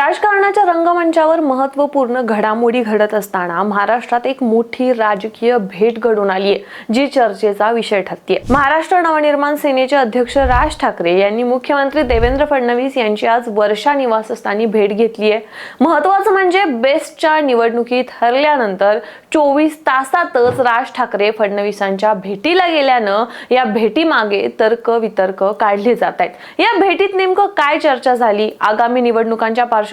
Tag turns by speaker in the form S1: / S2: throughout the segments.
S1: राजकारणाच्या रंगमंचावर महत्त्वपूर्ण घडामोडी घडत असताना महाराष्ट्रात एक मोठी राजकीय भेट घडून आली आहे जी चर्चेचा विषय ठरते महाराष्ट्र नवनिर्माण सेनेचे अध्यक्ष राज ठाकरे यांनी मुख्यमंत्री देवेंद्र फडणवीस यांची आज वर्षा निवासस्थानी भेट घेतली आहे महत्वाचं म्हणजे बेस्टच्या निवडणुकीत हरल्यानंतर चोवीस तासातच राज ठाकरे फडणवीसांच्या भेटीला गेल्यानं या भेटीमागे तर्क वितर्क काढले जात आहेत या भेटीत नेमकं काय चर्चा झाली? आगामी निवडणुकांच्या पार्श्वभूमीवर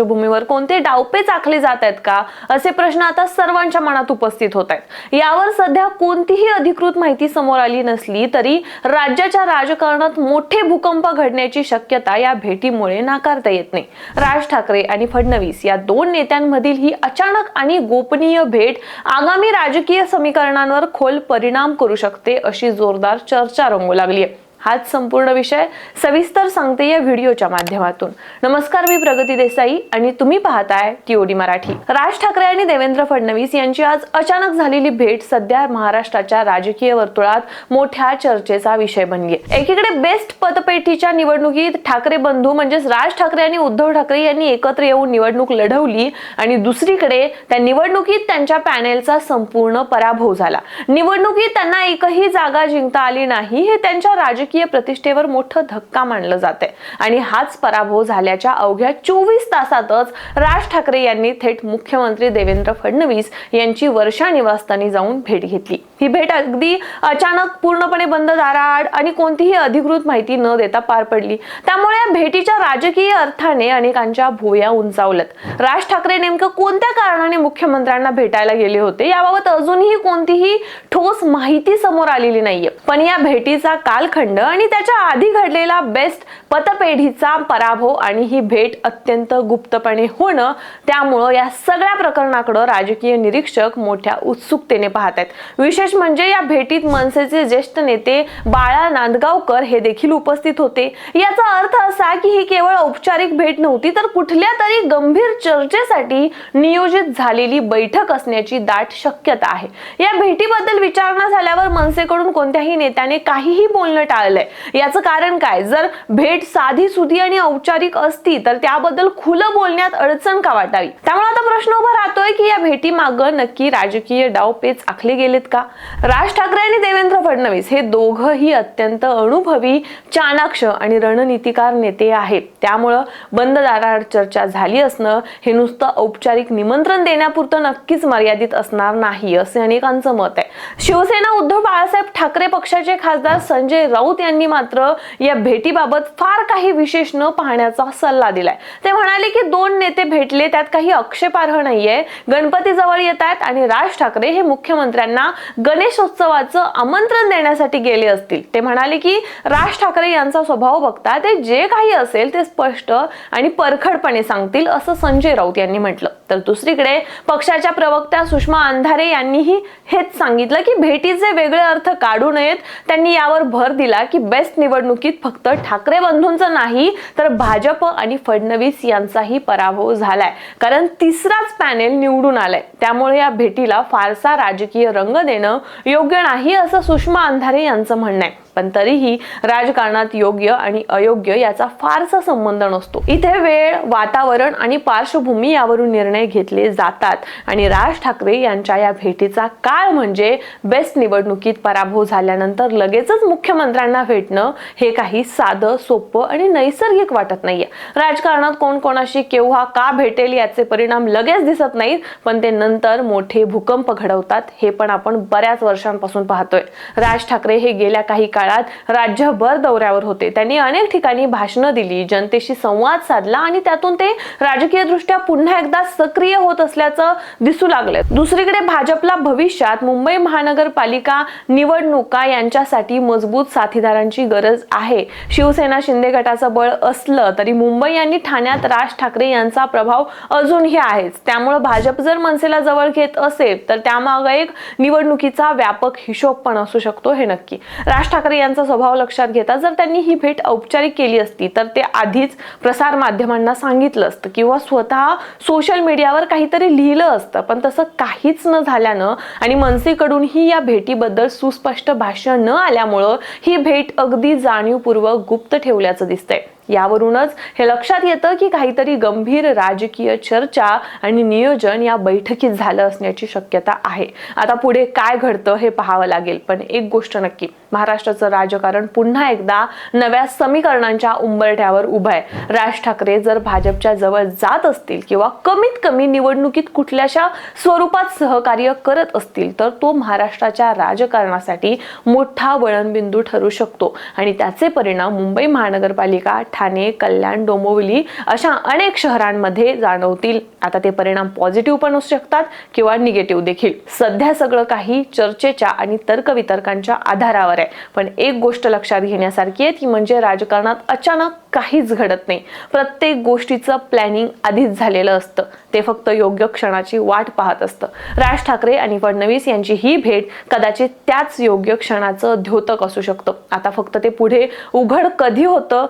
S1: कोणते डावपेच आखले जात आहेत का? असे प्रश्न आता सर्वांच्या मनात उपस्थित होत आहेत. यावर सध्या कोणतीही अधिकृत माहिती समोर आली नसली तरी राज्याच्या राजकारणात मोठे भूकंप घडण्याची शक्यता या भेटीमुळे नाकारता येत नाही. राज ठाकरे आणि फडणवीस या दोन नेत्यांमधील ही अचानक आणि गोपनीय भेट आगामी राजकीय समीकरणांवर खोल परिणाम करू शकते अशी जोरदार चर्चा रंगू लागली आहे. हाच संपूर्ण विषय सविस्तर सांगते या व्हिडिओच्या माध्यमातून. नमस्कार मी प्रगती देसाई आणि तुम्ही पाहताय टीओडी मराठी. राज ठाकरे आणि देवेंद्र फडणवीस यांची आज अचानक झालेली भेट सध्या महाराष्ट्राच्या राजकीय वर्तुळात मोठ्या चर्चेचा विषय बनली एकीकडे बेस्ट पतपेढीच्या निवडणुकीत ठाकरे बंधू म्हणजेच राज ठाकरे आणि उद्धव ठाकरे यांनी एकत्र येऊन निवडणूक लढवली आणि दुसरीकडे त्या निवडणुकीत त्यांच्या पॅनेलचा संपूर्ण पराभव झाला. निवडणुकीत त्यांना एकही जागा जिंकता आली नाही हे त्यांच्या राजकीय प्रतिष्ठेवर मोठं धक्का मानलं जाते आणि हाच पराभव झाल्याच्या अवघ्या चोवीस तासातच राज ठाकरे यांनी थेट मुख्यमंत्री देवेंद्र फडणवीस यांची वर्षा निवासस्थानी जाऊन भेट घेतली. ही भेट अगदी अचानक पूर्णपणे बंद दाराआड आणि कोणतीही अधिकृत माहिती न देता पार पडली. त्यामुळे या भेटीच्या राजकीय अर्थाने अनेकांच्या भुया उंचावल्यात. राज ठाकरे नेमकं कोणत्या कारणाने मुख्यमंत्र्यांना भेटायला गेले होते? याबाबत अजूनही कोणतीही ठोस माहिती समोर आलेली नाहीये. पण या भेटीचा कालखंड आणि त्याच्या आधी घडलेला बेस्ट पतपेढीचा पराभव आणि ही भेट अत्यंत गुप्तपणे होणं त्यामुळं या सगळ्या प्रकरणाकडं राजकीय निरीक्षक मोठ्या उत्सुकतेने पाहत आहेत विशेष म्हणजे या भेटीत मनसेचे ज्येष्ठ नेते बाळा नांदगावकर हे देखील उपस्थित होते. याचा अर्थ असा की ही केवळ औपचारिक भेट नव्हती तर कुठल्या तरी गंभीर चर्चेसाठी नियोजित झालेली बैठक असण्याची दाट शक्यता आहे. या भेटीबद्दल विचारणा झाल्यावर मनसेकडून कोणत्याही नेत्याने काहीही बोलणं टाळलंय याचं कारण काय? जर भेट साधी सुधी आणि औपचारिक असती तर त्याबद्दल खुलं बोलण्यात अडचण का वाटावी? त्यामुळे आता प्रश्न उभा राहतोय की या भेटी नक्की राजकीय डावपेच आखले गेलेत का? राज ठाकरे आणि देवेंद्र फडणवीस हे दोघंही अत्यंत अनुभवी चाणाक्ष आणि रणनीतिकार नेते आहेत. त्यामुळं बंद दाराआड चर्चा झाली असणं हे नुसतं औपचारिक निमंत्रण देण्यापुरतं नक्कीच मर्यादित असणार नाही असे अनेकांचं मत आहे. शिवसेना उद्धव बाळासाहेब ठाकरे पक्षाचे खासदार संजय राऊत यांनी मात्र या भेटीबाबत फार काही विशेष न पाहण्याचा सल्ला दिलाय. ते म्हणाले की दोन नेते भेटले त्यात काही आक्षेपार्ह नाहीये. गणपती जवळ येत आहेत आणि राज ठाकरे हे मुख्यमंत्र्यांना गणेशोत्सवाचं आमंत्रण देण्यासाठी गेले असतील. ते म्हणाले की राज ठाकरे यांचा स्वभाव बघता ते जे काही असेल ते स्पष्ट आणि परखडपणे सांगतील असं संजय राऊत यांनी म्हटलं. तर दुसरीकडे पक्षाच्या प्रवक्त्या सुषमा अंधारे यांनीही हेच सांगितलं की भेटीचे वेगळे अर्थ काढू नयेत त्यांनी यावर भर दिला की बेस्ट निवडणुकीत फक्त ठाकरे बंधूंचं नाही तर भाजप आणि फडणवीस यांचाही पराभव झालाय. कारण तिसराच पॅनेल निवडून आलाय. त्यामुळे या भेटीला फारसा राजकीय रंग देणं योग्य नाही असं सुषमा अंधारे यांचं म्हणणं आहे. पण तरीही राजकारणात योग्य आणि अयोग्य याचा फारसा संबंध नसतो. इथे वेळ वातावरण आणि पार्श्वभूमी यावरून निर्णय घेतले जातात आणि राज ठाकरे यांच्या या भेटीचा काळ म्हणजे बेस्ट निवडणुकीत पराभव झाल्यानंतर लगेचच मुख्यमंत्र्यांना भेटणं हे काही साधं सोपं आणि नैसर्गिक वाटत नाहीये. राजकारणात कोण कोणाशी केव्हा का भेटेल याचे परिणाम लगेच दिसत नाहीत पण ते नंतर मोठे भूकंप घडवतात हे पण आपण बऱ्याच वर्षांपासून पाहतोय. राज ठाकरे हे गेल्या काही काळात राज्यभर दौऱ्यावर होते. त्यांनी अनेक ठिकाणी भाषणं दिली जनतेशी संवाद साधला आणि त्यातून ते राजकीय दृष्ट्या पुन्हा एकदा सक्रिय होत असल्याचं दिसू लागलं दुसरीकडे भाजपला भविष्यात मुंबई महानगरपालिका निवडणुका यांच्यासाठी मजबूत साथीदारांची गरज आहे. शिवसेना शिंदे गटाचं बळ असलं तरी मुंबई आणि ठाण्यात राज ठाकरे यांचा प्रभाव अजूनही आहेच. त्यामुळे भाजप जर मनसेला जवळ घेत असेल तर त्यामागे एक निवडणुकीचा व्यापक हिशोब पण असू शकतो हे नक्की. राज ठाकरे यांचा स्वभाव लक्षात घेता जर त्यांनी ही भेट औपचारिक केली असती तर ते आधीच प्रसार माध्यमांना सांगितलं असतं किंवा स्वतः सोशल मीडियावर काहीतरी लिहिलं असतं. पण तसं काहीच न झाल्यानं आणि मनसेकडूनही या भेटीबद्दल सुस्पष्ट भाष्य न आल्यामुळं ही भेट अगदी जाणीवपूर्वक गुप्त ठेवल्याचं दिसतंय. यावरूनच हे लक्षात येतं की काहीतरी गंभीर राजकीय चर्चा आणि नियोजन या बैठकीत झालं असण्याची शक्यता आहे. आता पुढे काय घडतं हे पाहावं लागेल. पण एक गोष्ट नक्की महाराष्ट्राचं राजकारण पुन्हा एकदा नव्या समीकरणांच्या उंबरठ्यावर उभं आहे. राज ठाकरे जर भाजपच्या जवळ जात असतील किंवा कमीत कमी निवडणुकीत कुठल्याशा स्वरूपात सहकार्य करत असतील तर तो महाराष्ट्राच्या राजकारणासाठी मोठा वळणबिंदू ठरू शकतो. आणि त्याचे परिणाम मुंबई महानगरपालिका ठाणे कल्याण डोंबिवली अशा अनेक शहरांमध्ये जाणवतील. आता ते परिणाम पॉझिटिव्ह पण असू शकतात किंवा निगेटिव्ह देखील. सध्या सगळं काही चर्चेच्या आणि तर्कवितर्कांच्या आधारावर आहे. पण एक गोष्ट लक्षात घेण्यासारखी आहे ती म्हणजे राजकारणात अचानक काहीच घडत नाही. प्रत्येक गोष्टीचं प्लॅनिंग आधीच झालेलं असतं. ते फक्त योग्य क्षणाची वाट पाहत असतं. राज ठाकरे आणि फडणवीस यांची ही भेट कदाचित त्याच योग्य क्षणाचं द्योतक असू शकतं. आता फक्त ते पुढे उघड कधी होतं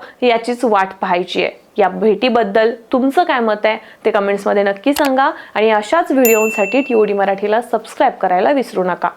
S1: याचीच वाट पाहायची आहे. या भेटीबद्दल तुमचं काय मत आहे ते कमेंट्समध्ये नक्की सांगा आणि अशाच व्हिडिओसाठी डी मराठीला सबस्क्राईब करायला विसरू नका.